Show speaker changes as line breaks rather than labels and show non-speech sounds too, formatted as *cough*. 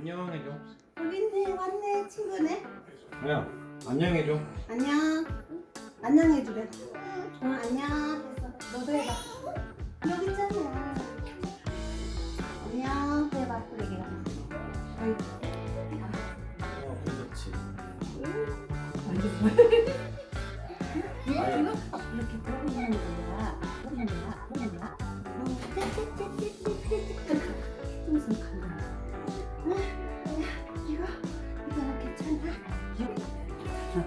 안녕해줘.
있네 왔네 친구네.
야 안녕해줘.
안녕. 안녕해주래. 응 안녕. 했어. 너도 해봐. 여기 있잖아. 안녕. 해봐 그러게.
어 그렇지.
완전 *laughs* はい。